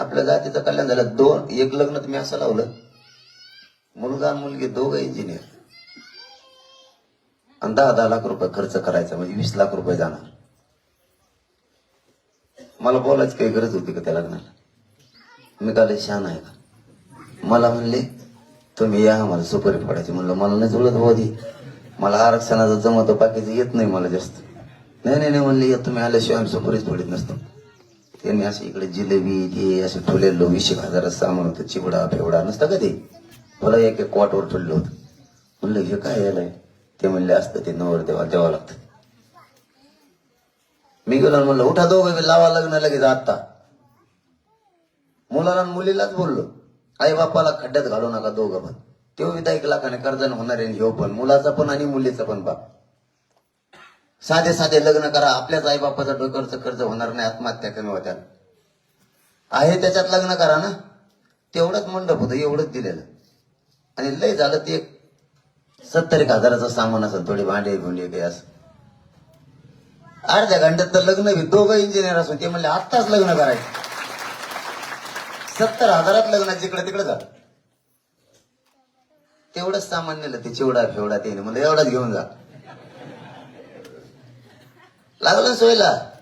आपल्या जातीचं कल्याण झालं. दोन एक लग्न तुम्ही असं लावलं. मुलगा मुलगी दोघं इंजिनियर आणि दहा दहा लाख रुपये खर्च करायचा म्हणजे वीस लाख रुपये जाणार. मला बोलायची काही गरज होती का त्या लग्नाला? मी काय शहाण आहे का? मला म्हणले तुम्ही या मला सुपारी फोडायची. म्हणलं मला नाही जुळत होती मला आरक्षणाचं जमत बाकीचं येत नाही मला जास्त. नाही नाही नाही म्हणले या तुम्ही आल्याशिवाय आम्ही सुपारीच फोडीत नसतो. त्यांनी असं इकडे जिलेबी ते असं ठेवलेलं वीस एक हजाराचं सामान होतं चिवडा फेवडा नसतं का ते? मला एक एक कॉटवर ठेवलं होतं. म्हणलं हे काय यायला ते म्हणले असतं ते नवर देवा द्यावं लागतं. मी गेलो म्हणलं उठा दोघं बी लावा लग्न लगेच आत्ता. मुलाला आणि मुलीलाच बोललो आई बापाला खड्ड्यात घालू नका दोघं पण. तेव्हा एक लाखाने कर्जन होणार आहे ह्यो पण मुलाचा पण आणि मुलीचा पण बाप. साधे साधे लग्न करा आपल्याच आईबापाचं डोक्यावरचं कर्ज होणार नाही आत्महत्या कमी होत्या. आहे त्याच्यात लग्न करा ना. तेवढंच मंडप होतं एवढंच दिलेलं. आणि लय झालं ते एक सत्तर एक हजाराचं सामान असं थोडी भांडे भुंडे काही असं. अर्ध्या घंट्यात तर लग्न बी दोघं इंजिनियर असून ते म्हणले आत्ताच लग्न करायचं. सत्तर हजारात लग्न जिकडे तिकडे जा तेवढंच सामान नेलं ते चिवडा फेवडा ते म्हणलं एवढाच घेऊन जा. La Venezuela.